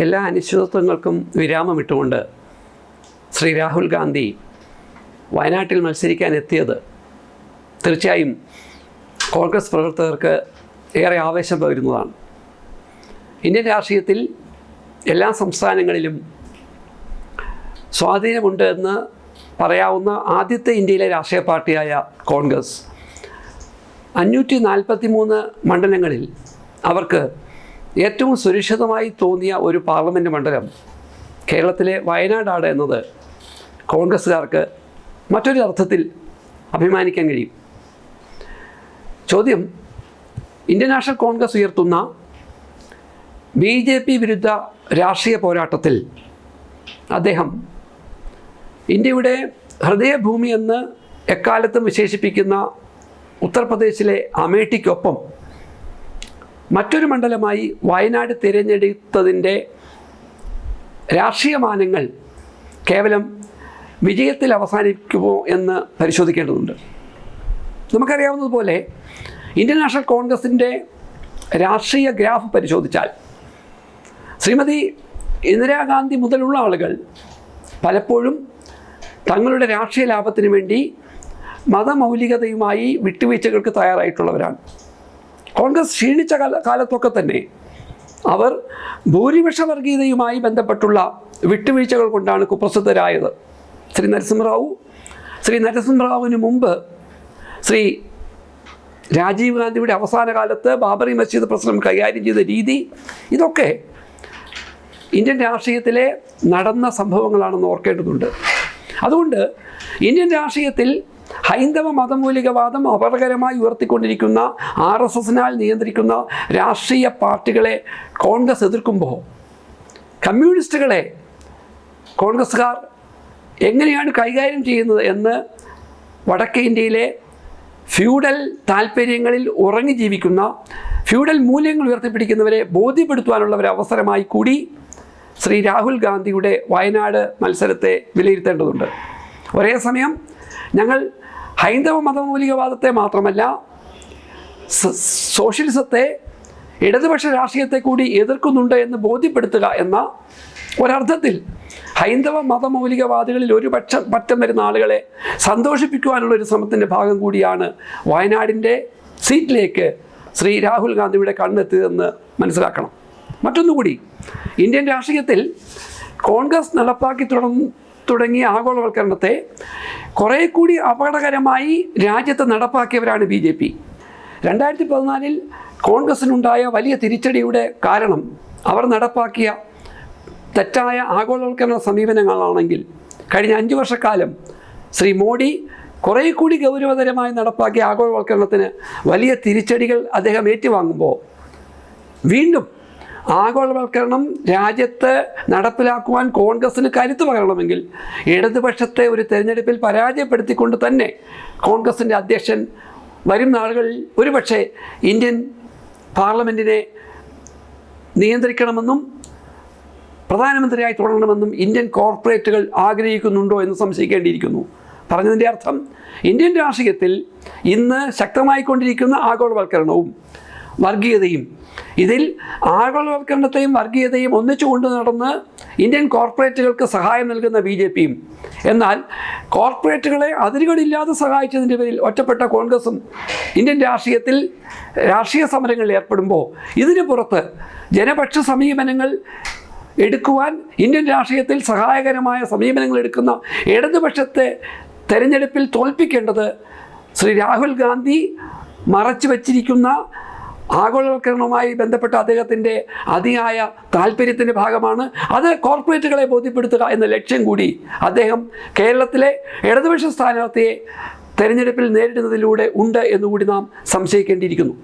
എല്ലാ അനിശ്ചിതത്വങ്ങൾക്കും വിരാമമിട്ടുകൊണ്ട് ശ്രീ രാഹുൽ ഗാന്ധി വയനാട്ടിൽ മത്സരിക്കാൻ എത്തിയത്. തീർച്ചയായും കോൺഗ്രസ് പ്രവർത്തകർക്ക് ഏറെ ആവേശം പകരുന്നതാണ്. ഇന്ത്യൻ രാഷ്ട്രീയത്തിൽ എല്ലാ സംസ്ഥാനങ്ങളിലും സ്വാധീനമുണ്ട് എന്ന് പറയാവുന്ന ആദ്യത്തെ ഇന്ത്യയിലെ രാഷ്ട്രീയ പാർട്ടിയായ കോൺഗ്രസ്. അഞ്ഞൂറ്റി നാൽപ്പത്തി മൂന്ന് മണ്ഡലങ്ങളിൽ അവർക്ക് ഏറ്റവും സുരക്ഷിതമായി തോന്നിയ ഒരു പാർലമെന്റ് മണ്ഡലം കേരളത്തിലെ വയനാടാണ് എന്നത് കോൺഗ്രസ്സുകാർക്ക് മറ്റൊരു അർത്ഥത്തിൽ അഭിമാനിക്കാൻ കഴിയും. ചോദ്യം ഇന്ത്യൻ നാഷണൽ കോൺഗ്രസ് ഉയർത്തുന്ന ബി ജെ പി വിരുദ്ധ രാഷ്ട്രീയ പോരാട്ടത്തിൽ അദ്ദേഹം ഇന്ത്യയുടെ ഹൃദയഭൂമി എന്ന് എക്കാലത്തും വിശേഷിപ്പിക്കുന്ന ഉത്തർപ്രദേശിലെ അമേഠിക്കൊപ്പം മറ്റൊരു മണ്ഡലമായി വയനാട് തിരഞ്ഞെടുത്തതിന്റെ രാഷ്ട്രീയ മാനങ്ങൾ കേവലം വിജയത്തിൽ അവസാനിക്കുമോ എന്ന് പരിശോധിക്കേണ്ടതുണ്ട്. നമുക്കറിയാവുന്നതുപോലെ ഇന്ത്യൻ നാഷണൽ കോൺഗ്രസിന്റെ രാഷ്ട്രീയ ഗ്രാഫ് പരിശോധിച്ചാൽ ശ്രീമതി ഇന്ദിരാഗാന്ധി മുതലുള്ള ആളുകൾ പലപ്പോഴും തങ്ങളുടെ രാഷ്ട്രീയ ലാഭത്തിന് വേണ്ടി മതമൗലികതയുമായി വിട്ടുവീഴ്ചകൾക്ക് തയ്യാറായിട്ടുള്ളവരാണ്. കോൺഗ്രസ് ക്ഷീണിച്ച കാല കാലത്തൊക്കെ തന്നെ അവർ ഭൂരിപക്ഷ വർഗീയതയുമായി ബന്ധപ്പെട്ടുള്ള വിട്ടുവീഴ്ചകൾ കൊണ്ടാണ് കുപ്രസിദ്ധരായത്. ശ്രീ നരസിംഹറാവു ശ്രീ നരസിംഹറാവുവിന് മുമ്പ് ശ്രീ രാജീവ് ഗാന്ധിയുടെ അവസാന കാലത്ത് ബാബറി മസ്ജിദ് പ്രശ്നം കൈകാര്യം ചെയ്ത രീതി ഇതൊക്കെ ഇന്ത്യൻ രാഷ്ട്രീയത്തിലെ നടന്ന സംഭവങ്ങളാണെന്ന് ഓർക്കേണ്ടതുണ്ട്. അതുകൊണ്ട് ഇന്ത്യൻ രാഷ്ട്രീയത്തിൽ ഹൈന്ദവ മതമൂലികവാദം അപകടകരമായി ഉയർത്തിക്കൊണ്ടിരിക്കുന്ന ആർ എസ് എസിനാൽ നിയന്ത്രിക്കുന്ന രാഷ്ട്രീയ പാർട്ടികളെ കോൺഗ്രസ് എതിർക്കുമ്പോൾ കമ്മ്യൂണിസ്റ്റുകളെ കോൺഗ്രസ്സുകാർ എങ്ങനെയാണ് കൈകാര്യം ചെയ്യുന്നത് എന്ന് വടക്കേ ഇന്ത്യയിലെ ഫ്യൂഡൽ താല്പര്യങ്ങളിൽ ഉറങ്ങി ജീവിക്കുന്ന ഫ്യൂഡൽ മൂല്യങ്ങൾ ഉയർത്തിപ്പിടിക്കുന്നവരെ ബോധ്യപ്പെടുത്തുവാനുള്ള ഒരു അവസരമായി കൂടി ശ്രീ രാഹുൽ ഗാന്ധിയുടെ വയനാട് മത്സരത്തെ വിലയിരുത്തേണ്ടതുണ്ട്. ഒരേ സമയം ഞങ്ങൾ ഹൈന്ദവ മതമൗലികവാദത്തെ മാത്രമല്ല സോഷ്യലിസത്തെ ഇടതുപക്ഷ രാഷ്ട്രീയത്തെ കൂടി എതിർക്കുന്നുണ്ട് എന്ന് ബോധ്യപ്പെടുത്തുക എന്ന ഒരർത്ഥത്തിൽ ഹൈന്ദവ മതമൗലികവാദികളിൽ ഒരു പക്ഷം പറ്റം വരുന്ന ആളുകളെ സന്തോഷിപ്പിക്കുവാനുള്ള ഒരു ശ്രമത്തിന്റെ ഭാഗം കൂടിയാണ് വയനാടിന്റെ സീറ്റിലേക്ക് ശ്രീ രാഹുൽ ഗാന്ധിയുടെ കണ്ണെത്തിയതെന്ന് മനസ്സിലാക്കണം. മറ്റൊന്നുകൂടി ഇന്ത്യൻ രാഷ്ട്രീയത്തിൽ കോൺഗ്രസ് നടപ്പാക്കി തുടങ്ങി തുടങ്ങിയ ആഗോളവൽക്കരണത്തെ കുറേ കൂടി അപകടകരമായി രാജ്യത്ത് നടപ്പാക്കിയവരാണ് ബി ജെ പി. രണ്ടായിരത്തി പതിനാലിൽ കോൺഗ്രസിനുണ്ടായ വലിയ തിരിച്ചടിയുടെ കാരണം അവർ നടപ്പാക്കിയ തെറ്റായ ആഗോളവൽക്കരണ സമീപനങ്ങളാണെങ്കിൽ കഴിഞ്ഞ അഞ്ച് വർഷക്കാലം ശ്രീ മോഡി കുറേ കൂടി ഗൗരവതരമായി നടപ്പാക്കിയ ആഗോളവൽക്കരണത്തിന് വലിയ തിരിച്ചടികൾ അദ്ദേഹം ഏറ്റുവാങ്ങുമ്പോൾ വീണ്ടും ആഗോളവൽക്കരണം രാജ്യത്ത് നടപ്പിലാക്കുവാൻ കോൺഗ്രസ്സിന് കരുത്ത് പകരണമെങ്കിൽ ഇടതുപക്ഷത്തെ ഒരു തെരഞ്ഞെടുപ്പിൽ പരാജയപ്പെടുത്തിക്കൊണ്ട് തന്നെ കോൺഗ്രസിന്റെ അധ്യക്ഷൻ വരും നാളുകളിൽ ഒരുപക്ഷെ ഇന്ത്യൻ പാർലമെന്റിനെ നിയന്ത്രിക്കണമെന്നും പ്രധാനമന്ത്രിയായി തുടരണമെന്നും ഇന്ത്യൻ കോർപ്പറേറ്റുകൾ ആഗ്രഹിക്കുന്നുണ്ടോ എന്ന് സംശയിക്കേണ്ടിയിരിക്കുന്നു. പറഞ്ഞതിന്റെ അർത്ഥം ഇന്ത്യൻ രാഷ്ട്രീയത്തിൽ ഇന്ന് ശക്തമായിക്കൊണ്ടിരിക്കുന്ന ആഗോളവൽക്കരണവും വർഗീയതയും ഇതിൽ ആഗോളവൽക്കരണത്തെയും വർഗീയതയും ഒന്നിച്ചു കൊണ്ടു നടന്ന് ഇന്ത്യൻ കോർപ്പറേറ്റുകൾക്ക് സഹായം നൽകുന്ന ബി ജെ പിയും. എന്നാൽ കോർപ്പറേറ്റുകളെ അതിരുകളില്ലാതെ സഹായിച്ചതിന്റെ പേരിൽ ഒറ്റപ്പെട്ട കോൺഗ്രസും ഇന്ത്യൻ രാഷ്ട്രീയത്തിൽ രാഷ്ട്രീയ സമരങ്ങളിൽ ഏർപ്പെടുമ്പോൾ ഇതിന് പുറത്ത് ജനപക്ഷ സമീപനങ്ങൾ എടുക്കുവാൻ ഇന്ത്യൻ രാഷ്ട്രീയത്തിൽ സഹായകരമായ സമീപനങ്ങൾ എടുക്കുന്ന ഇടതുപക്ഷത്തെ തെരഞ്ഞെടുപ്പിൽ തോൽപ്പിക്കേണ്ടത് ശ്രീ രാഹുൽ ഗാന്ധി മറച്ചു വച്ചിരിക്കുന്ന ആഗോളവൽക്കരണവുമായി ബന്ധപ്പെട്ട അദ്ദേഹത്തിന്റെ അതിയായ താല്പര്യത്തിന്റെ ഭാഗമാണ്. അത് കോർപ്പറേറ്റുകളെ ബോധ്യപ്പെടുത്തുക എന്ന ലക്ഷ്യം കൂടി അദ്ദേഹം കേരളത്തിലെ ഇടതുപക്ഷ സ്ഥാനാർത്ഥിയെ തെരഞ്ഞെടുപ്പിൽ നേരിടുന്നതിലൂടെ ഉണ്ട് എന്നുകൂടി നാം സംശയിക്കേണ്ടിയിരിക്കുന്നു.